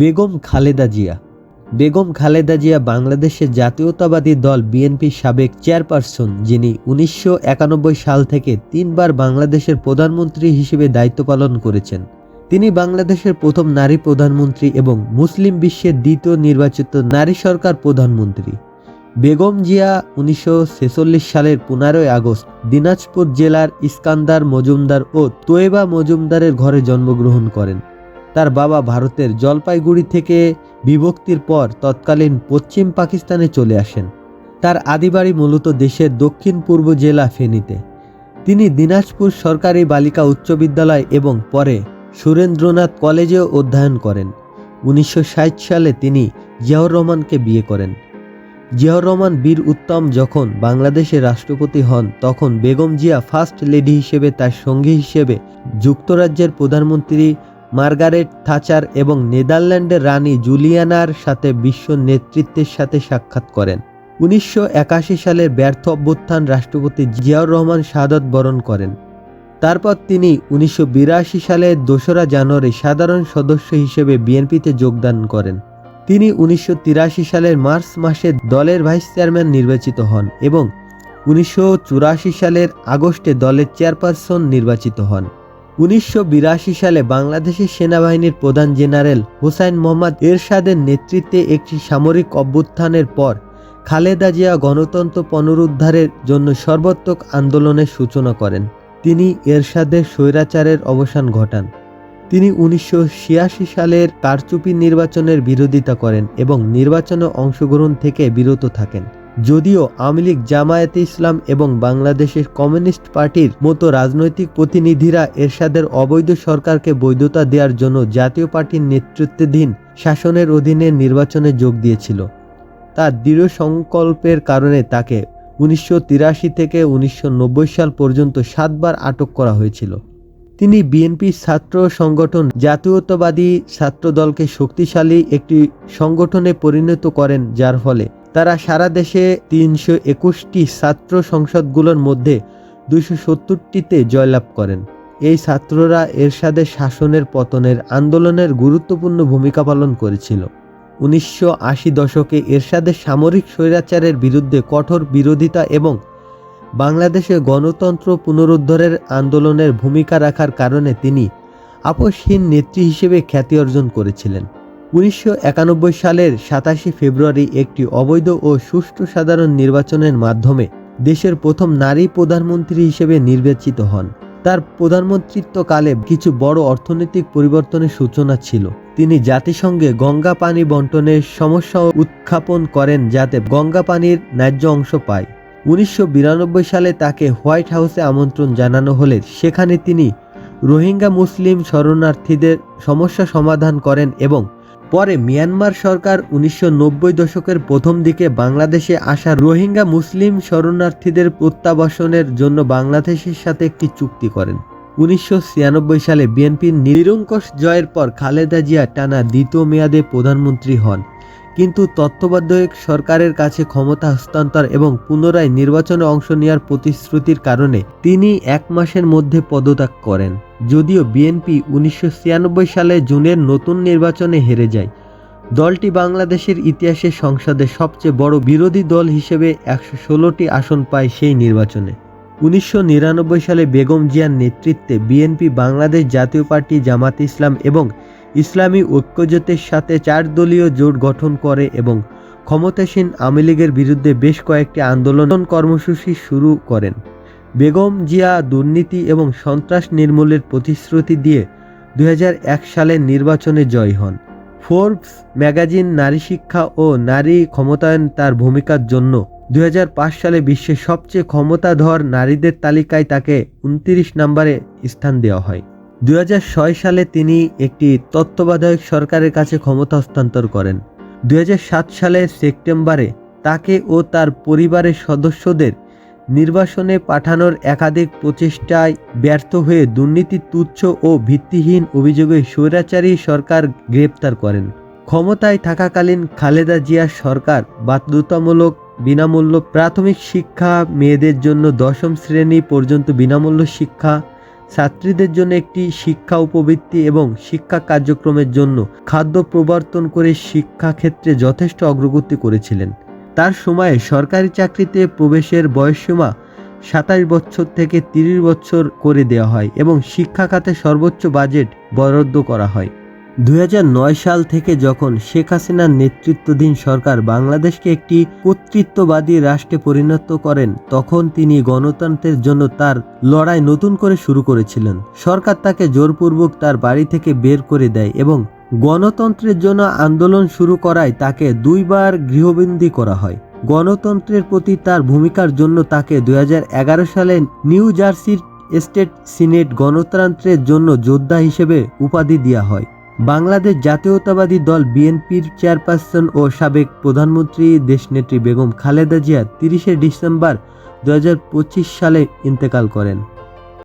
বেগম খালেদা জিয়া। বেগম খালেদা জিয়া বাংলাদেশের জাতীয়তাবাদী দল বিএনপির সাবেক চেয়ারপারসন, যিনি উনিশশো একানব্বই সাল থেকে তিনবার বাংলাদেশের প্রধানমন্ত্রী হিসেবে দায়িত্ব পালন করেছেন। তিনি বাংলাদেশের প্রথম নারী প্রধানমন্ত্রী এবং মুসলিম বিশ্বের দ্বিতীয় নির্বাচিত নারী সরকার প্রধানমন্ত্রী। বেগম জিয়া উনিশশো ছেচল্লিশ সালের পনেরোই আগস্ট দিনাজপুর জেলার ইস্কান্দার মজুমদার ও তোয়েবা মজুমদারের ঘরে জন্মগ্রহণ করেন। তার বাবা ভারতের জলপাইগুড়ি থেকে বিভক্তির পর তৎকালীন পশ্চিম পাকিস্তানে চলে আসেন। তার আদিবাড়ি মূলত দেশের দক্ষিণ পূর্ব জেলা ফেনীতে। তিনি দিনাজপুর সরকারি বালিকা উচ্চ বিদ্যালয় এবং পরে সুরেন্দ্রনাথ কলেজেও অধ্যয়ন করেন। উনিশশো ষাট সালে তিনি জিয়াউর রহমানকে বিয়ে করেন। জিয়াউর রহমান বীর উত্তম যখন বাংলাদেশের রাষ্ট্রপতি হন, তখন বেগম জিয়া ফার্স্ট লেডি হিসেবে তার সঙ্গী হিসেবে যুক্তরাজ্যের প্রধানমন্ত্রী মার্গারেট থাচার এবং নেদারল্যান্ডের রানী জুলিয়ানার সাথে বিশ্ব নেতৃত্বের সাথে সাক্ষাৎ করেন। উনিশশো একাশি সালের ব্যর্থ অভ্যুত্থান রাষ্ট্রপতি জিয়াউর রহমান শাহাদত বরণ করেন। তারপর তিনি উনিশশো বিরাশি সালের দোসরা জানুয়ারি সাধারণ সদস্য হিসেবে বিএনপিতে যোগদান করেন। তিনি উনিশশো তিরাশি সালের মার্চ মাসে দলের ভাইস চেয়ারম্যান নির্বাচিত হন এবং উনিশশো চুরাশি সালের আগস্টে দলের চেয়ারপারসন নির্বাচিত হন। উনিশশো বিরাশি সালে বাংলাদেশের সেনাবাহিনীর প্রধান জেনারেল হুসাইন মোহাম্মদ এরশাদের নেতৃত্বে একটি সামরিক অভ্যুত্থানের পর খালেদা জিয়া গণতন্ত্র পুনরুদ্ধারের জন্য সর্বাত্মক আন্দোলনের সূচনা করেন। তিনি এরশাদের স্বৈরাচারের অবসান ঘটান। তিনি উনিশশো ছিয়াশি সালের কারচুপি নির্বাচনের বিরোধিতা করেন এবং নির্বাচনে অংশগ্রহণ থেকে বিরত থাকেন। যদিও আওয়ামী লীগ, জামায়াতে ইসলাম এবং বাংলাদেশের কমিউনিস্ট পার্টির মতো রাজনৈতিক প্রতিনিধিরা এরশাদের অবৈধ সরকারকে বৈধতা দেওয়ার জন্য জাতীয় পার্টির নেতৃত্বাধীন শাসনের অধীনে নির্বাচনে যোগ দিয়েছিল। তার দৃঢ় সংকল্পের কারণে তাকে উনিশশো তিরাশি থেকে উনিশশো নব্বই সাল পর্যন্ত সাতবার আটক করা হয়েছিল। তিনি বিএনপি ছাত্র সংগঠন জাতীয়তাবাদী ছাত্র দলকে শক্তিশালী একটি সংগঠনে পরিণত করেন, যার ফলে তারা সারা দেশে তিনশো একুশটি ছাত্র সংসদগুলোর মধ্যে দুইশো সত্তরটিতে জয়লাভ করেন। এই ছাত্ররা এরশাদের শাসনের পতনের আন্দোলনের গুরুত্বপূর্ণ ভূমিকা পালন করেছিল। উনিশশো আশি দশকে এরশাদের সামরিক স্বৈরাচারের বিরুদ্ধে কঠোর বিরোধিতা এবং বাংলাদেশে গণতন্ত্র পুনরুদ্ধারের আন্দোলনের ভূমিকা রাখার কারণে তিনি আপসহীন নেত্রী হিসেবে খ্যাতি অর্জন করেছিলেন। উনিশশো একানব্বই সালের সাতাশে ফেব্রুয়ারি একটি অবৈধ ও সুষ্ঠু সাধারণ নির্বাচনের মাধ্যমে দেশের প্রথম নারী প্রধানমন্ত্রী হিসেবে নির্বাচিত হন। তার প্রধানমন্ত্রিত্বকালে কিছু বড় অর্থনৈতিক পরিবর্তনের সূচনা ছিল। তিনি জাতিসংঘে গঙ্গা পানি বন্টনের সমস্যা উত্থাপন করেন যাতে গঙ্গা পানির ন্যায্য অংশ পায়। উনিশশো বিরানব্বই সালে তাকে হোয়াইট হাউসে আমন্ত্রণ জানানো হলে সেখানে তিনি রোহিঙ্গা মুসলিম শরণার্থীদের সমস্যা সমাধান করেন এবং পরে মিয়ানমার সরকার উনিশশো নব্বই দশকের প্রথম দিকে বাংলাদেশে আসা রোহিঙ্গা মুসলিম শরণার্থীদের প্রত্যাবাসনের জন্য বাংলাদেশের সাথে একটি চুক্তি করেন। উনিশশো ছিয়ানব্বই সালে বিএনপির নিরঙ্কুশ জয়ের পর খালেদা জিয়া টানা দ্বিতীয় মেয়াদে প্রধানমন্ত্রী হন। কিন্তু তত্ত্বাবধায়ক সরকারের কাছে ক্ষমতা হস্তান্তর এবং পুনরায় নির্বাচনে অংশ নেওয়ার প্রতিশ্রুতির কারণে তিনি এক মাসের মধ্যে পদত্যাগ করেন। যদিও বিএনপি উনিশশো ছিয়ানব্বই সালে জুনের নতুন নির্বাচনে হেরে যায়। দলটি বাংলাদেশের ইতিহাসে সংসদে সবচেয়ে বড় বিরোধী দল হিসেবে একশো ষোলোটি আসন পায় সেই নির্বাচনে। উনিশশো নিরানব্বই সালে বেগম জিয়ার নেতৃত্বে বিএনপি বাংলাদেশ জাতীয় পার্টি জামাত ইসলাম এবং ইসলামী ঐক্যজোটের সাথে চার দলীয় জোট গঠন করে এবং ক্ষমতাসীন আওয়ামী লীগের বিরুদ্ধে বেশ কয়েকটি আন্দোলন কর্মসূচি শুরু করেন। বেগম জিয়া দুর্নীতি এবং সন্ত্রাস নির্মূলের প্রতিশ্রুতি দিয়ে দুই সালের নির্বাচনে জয় হন। ফোর্বস ম্যাগাজিন নারী শিক্ষা ও নারী ক্ষমতায়ন তার ভূমিকার জন্য দু হাজার পাঁচ সালে বিশ্বের সবচেয়ে ক্ষমতাধর নারীদের তালিকায় তাকে উনত্রিশ নম্বরে স্থান দেওয়া হয়। দুই হাজার ছয় সালে তিনি একটি তত্ত্বাবধায়ক সরকারের কাছে ক্ষমতা হস্তান্তর করেন। দু হাজার সাত সালের সেপ্টেম্বরে তাকে ও তার পরিবারের সদস্যদের নির্বাসনে পাঠানোর একাধিক প্রচেষ্টায় ব্যর্থ হয়ে দুর্নীতি, তুচ্ছ ও ভিত্তিহীন অভিযোগে স্বৈরাচারী সরকার গ্রেপ্তার করেন। ক্ষমতায় থাকাকালীন খালেদা জিয়ার সরকার বাধ্যতামূলক, বিনামূল্য প্রাথমিক শিক্ষা, মেয়েদের জন্য দশম শ্রেণি পর্যন্ত বিনামূল্য শিক্ষা ছাত্রীদের জন্য একটি শিক্ষা উপবৃত্তি এবং শিক্ষা কার্যক্রমের জন্য খাদ্য প্রবর্তন করে শিক্ষাক্ষেত্রে যথেষ্ট অগ্রগতি করেছিলেন। তার সময়ে সরকারি চাকরিতে প্রবেশের বয়সসীমা সাতাশ বছর থেকে তিরিশ বছর করে দেওয়া হয় এবং শিক্ষা খাতে সর্বোচ্চ বাজেট বরাদ্দ করা হয়। দুই হাজার নয় সাল থেকে যখন শেখ হাসিনার নেতৃত্বাধীন সরকার বাংলাদেশকে একটি কর্তৃত্ববাদী রাষ্ট্রে পরিণত করেন, তখন তিনি গণতন্ত্রের জন্য তার লড়াই নতুন করে শুরু করেছিলেন। সরকার তাকে জোরপূর্বক তার বাড়ি থেকে বের করে দেয় এবং গণতন্ত্রের জন্য আন্দোলন শুরু করায় তাকে দুইবার গৃহবন্দী করা হয়। গণতন্ত্রের প্রতি তার ভূমিকার জন্য তাকে দু হাজার এগারো সালে নিউ জার্সির স্টেট সিনেট গণতন্ত্রের জন্য যোদ্ধা হিসেবে উপাধি দেওয়া হয়। বাংলাদেশ জাতীয়তাবাদী দল বিএনপির চেয়ারপারসন ও সাবেক প্রধানমন্ত্রী দেশনেত্রী বেগম খালেদা জিয়া তিরিশে ডিসেম্বর দুহাজার পঁচিশ সালে ইন্তেকাল করেন।